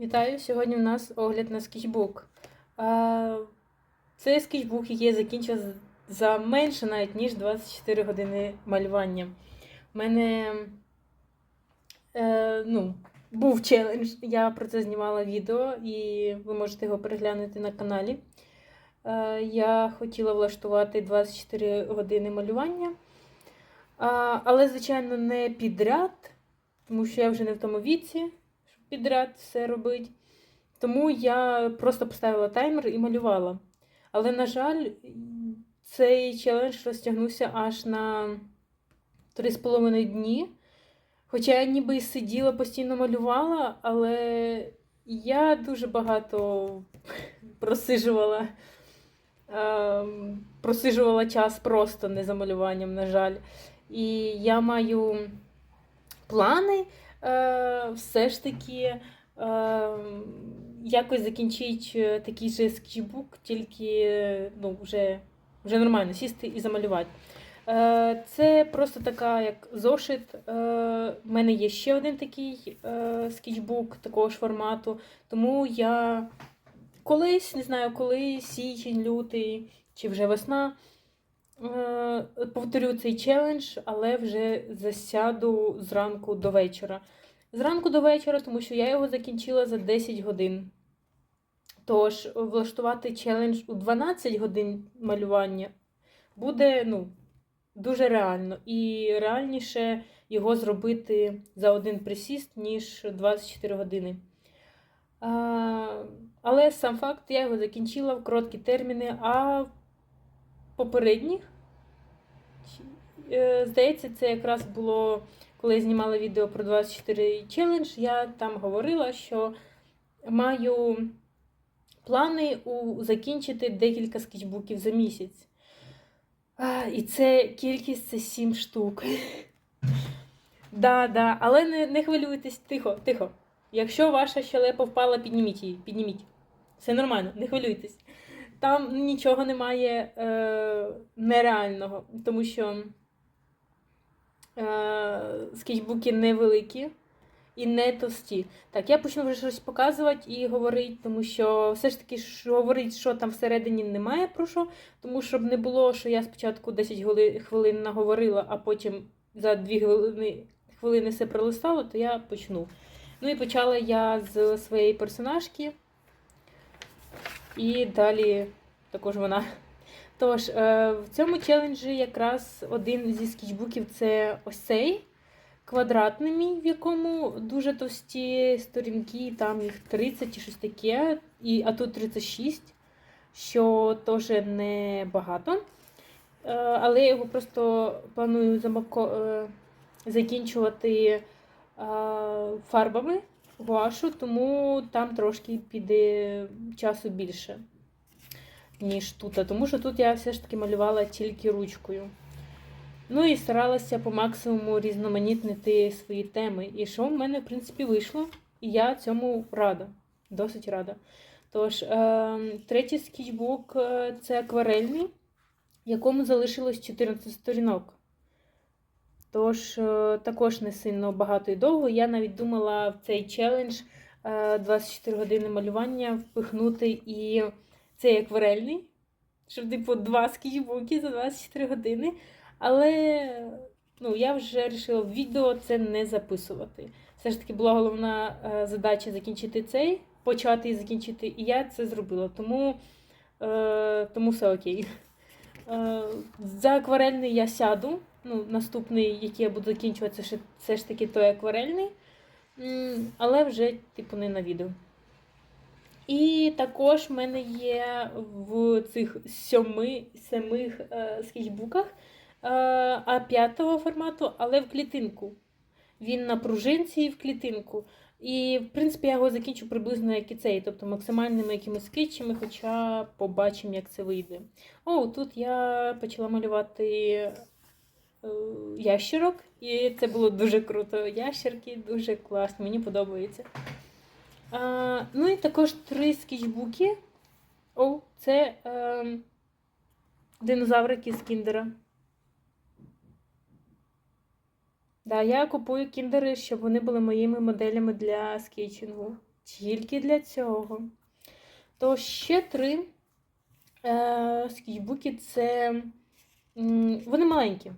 Вітаю! Сьогодні у нас огляд на скетчбук. А, Це скетчбук, який я за менше навіть ніж 24 години малювання. У мене е, ну, був челендж, я про це знімала відео, і ви можете його переглянути на каналі. Е, Я хотіла влаштувати 24 години малювання, але, звичайно, не підряд, тому що я вже не в тому віці підряд все робити. Тому я просто поставила таймер і малювала. Але, на жаль, цей челендж розтягнувся аж на 3,5 дні. Хоча я ніби і сиділа, постійно малювала, але я дуже багато просижувала, ем, просижувала час просто не за малюванням, на жаль. І я маю плани все ж таки е, якось закінчити такий же скетчбук, тільки е, ну, вже, вже нормально сісти і замалювати. Е, Це просто така, як зошит. Е, У мене є ще один такий е, скетчбук такого ж формату, тому я колись, не знаю, коли, січень, лютий чи вже весна. Е, Повторю цей челендж, але вже засяду зранку до вечора. Зранку до вечора, тому що я його закінчила за 10 годин. Тож, влаштувати челендж у 12 годин малювання буде ну, дуже реально. І реальніше його зробити за один присіст, ніж 24 години. А, але сам факт, я його закінчила в короткі терміни, а попередніх, е, здається, це якраз було, коли я знімала відео про 24 челендж, я там говорила, що маю плани у закінчити декілька скетчбуків за місяць. І це кількість це 7 штук. Да, да, але не, не хвилюйтесь, тихо, тихо. Якщо ваша щелепа впала, підніміть її, підніміть. Все нормально, не хвилюйтесь. Там нічого немає е, нереального, тому що е, скетчбуки невеликі і не товсті. Так, я почну вже щось показувати і говорити, тому що все ж таки що говорить, що там всередині немає про що, тому щоб не було, що я спочатку 10 хвилин наговорила, а потім за 2 хвилини, хвилини все пролистала, то я почну. Ну і почала я з своєї персонажки. І далі також вона. Тож, е, в цьому челенджі якраз один зі скетчбуків це ось цей квадратний мій, в якому дуже товсті сторінки, там їх 30 чи щось таке, і, а тут 36, що теж не багато. Е, але я його просто планую замако, е, закінчувати фарбами гуашу, тому там трошки піде часу більше, ніж тут. Тому що тут я все ж таки малювала тільки ручкою. Ну і старалася по максимуму різноманітнити свої теми. І що в мене, в принципі, вийшло. І я цьому рада, досить рада. Тож, е, третій скетчбук е, це акварельний, якому залишилось 14 сторінок. Тож, е, також не сильно багато і довго. Я навіть думала в цей челендж е, 24 години малювання впихнути і цей акварельний, щоб, типу, два скетчбуки за 24 години. Але ну, я вже вирішила в відео це не записувати. Все ж таки була головна е, задача закінчити цей, почати і закінчити, і я це зробила. Тому, е, тому все окей. Е, за акварельний я сяду. Ну, наступний, який я буду закінчувати, це все ж таки той акварельний. Але вже, типу, не на відео. І також в мене є в цих сьоми, семих е, скетчбуках е, А5 формату, але в клітинку. Він на пружинці і в клітинку. І, в принципі, я його закінчу приблизно як і цей, тобто максимальними якимись скетчами, хоча побачимо, як це вийде. О, тут я почала малювати е, ящерок, і це було дуже круто. Ящерки дуже класно, мені подобається. А, ну і також три скетчбуки. О, це е, динозаврики з кіндера. Да, я купую кіндери, щоб вони були моїми моделями для скетчингу. тільки для цього. То ще три е, скетчбуки це м, вони маленькі.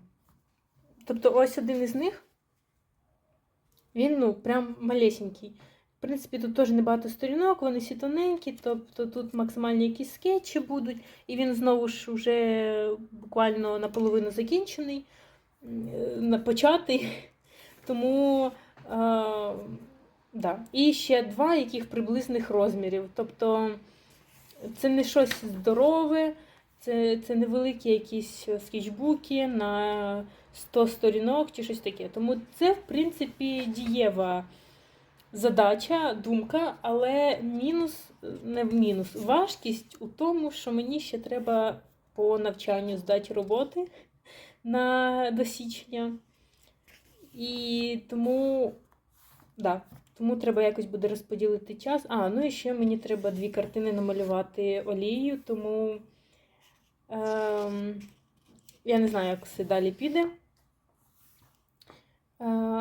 Тобто ось один із них, він ну, прям малесенький. В принципі, тут теж небагато сторінок, вони всі тоненькі, тобто тут максимальні якісь скетчі будуть, і він знову ж вже буквально наполовину закінчений, е, початий. Тому е, да. і ще два яких приблизних розмірів. Тобто це не щось здорове, це, це невеликі якісь скетчбуки на 100 сторінок чи щось таке. Тому це, в принципі, дієва задача, думка, але мінус, не в мінус, важкість у тому, що мені ще треба по навчанню здати роботи на до січня. І тому, да, тому треба якось буде розподілити час. А, ну і ще мені треба дві картини намалювати олією, тому ем, я не знаю, як все далі піде. Е,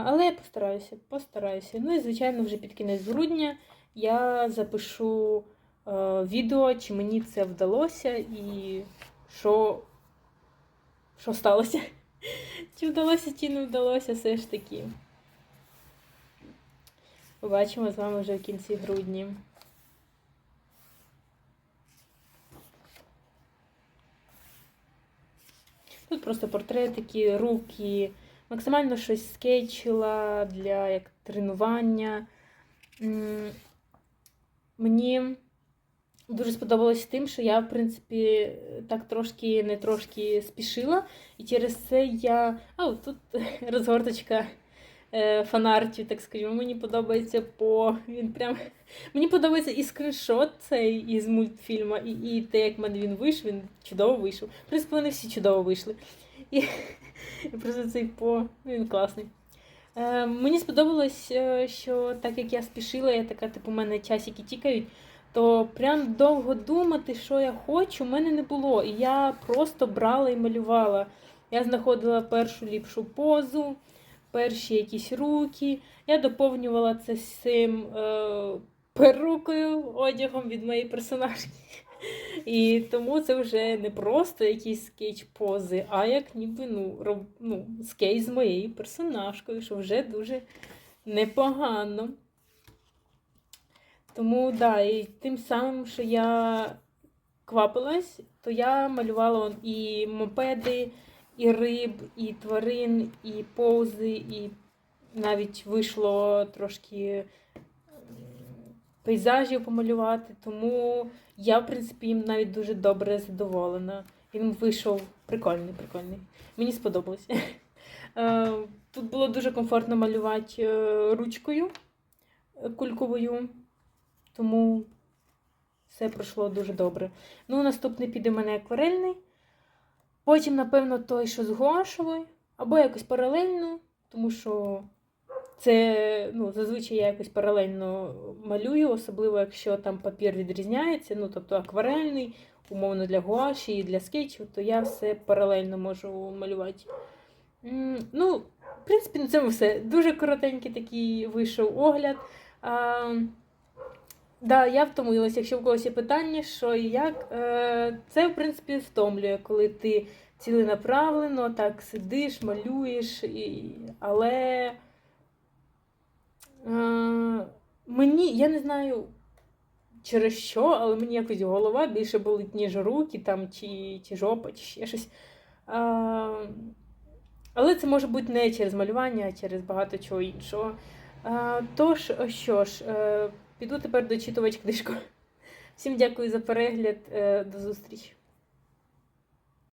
Але я постараюся, постараюся. Ну і, звичайно, вже під кінець грудня я запишу е, відео, чи мені це вдалося і що, що сталося. Чи вдалося, чи не вдалося, все ж таки. Побачимо з вами вже в кінці грудня. Тут просто портретики, руки, максимально щось скетчила для як тренування. Мені дуже сподобалось тим, що я, в принципі, так трошки не трошки спішила. І через це я. А, тут розгорточка е, фанартів, так скажімо. Мені подобається по. Він прям. Мені подобається і скріншот цей із мультфільму, і, і те, як мене він вийшов, він чудово вийшов. В принципі, вони всі чудово вийшли. І, і просто цей по. Він класний. Е, мені сподобалось, е, що так як я спішила, я така, типу, у мене часики тікають, то прям довго думати, що я хочу, в мене не було. І я просто брала і малювала. Я знаходила першу ліпшу позу, перші якісь руки. Я доповнювала це цим е, перукою, одягом від моєї персонажки. І тому це вже не просто якісь скетч пози, а як ніби ну, роб, ну, скетч з моєю персонажкою, що вже дуже непогано. Тому, да, і тим самим, що я квапилась, то я малювала і мопеди, і риб, і тварин, і пози, і навіть вийшло трошки пейзажів помалювати. Тому я, в принципі, їм навіть дуже добре задоволена. Він вийшов прикольний, прикольний. Мені сподобалось. Е, Тут було дуже комфортно малювати е, ручкою кульковою, тому все пройшло дуже добре. Ну, наступний піде в мене акварельний. Потім, напевно, той, що з гуашевою, або якось паралельно, тому що це ну, зазвичай я якось паралельно малюю, особливо якщо там папір відрізняється, ну тобто акварельний, умовно для гуаші і для скетчів, то я все паралельно можу малювати. Ну, в принципі, на цьому все. Дуже коротенький такий вийшов огляд. Да, я втомилася, якщо в когось є питання, що і як. Е, Це, в принципі, втомлює, коли ти ціленаправлено так сидиш, малюєш, і... але. Е, мені, я не знаю через що, але мені якось голова більше болить, ніж руки там, чи, чи жопа, чи ще щось. Е, але це може бути не через малювання, а через багато чого іншого. Тож, що ж, піду тепер дочитувати книжку. Всім дякую за перегляд. Е, до зустрічі!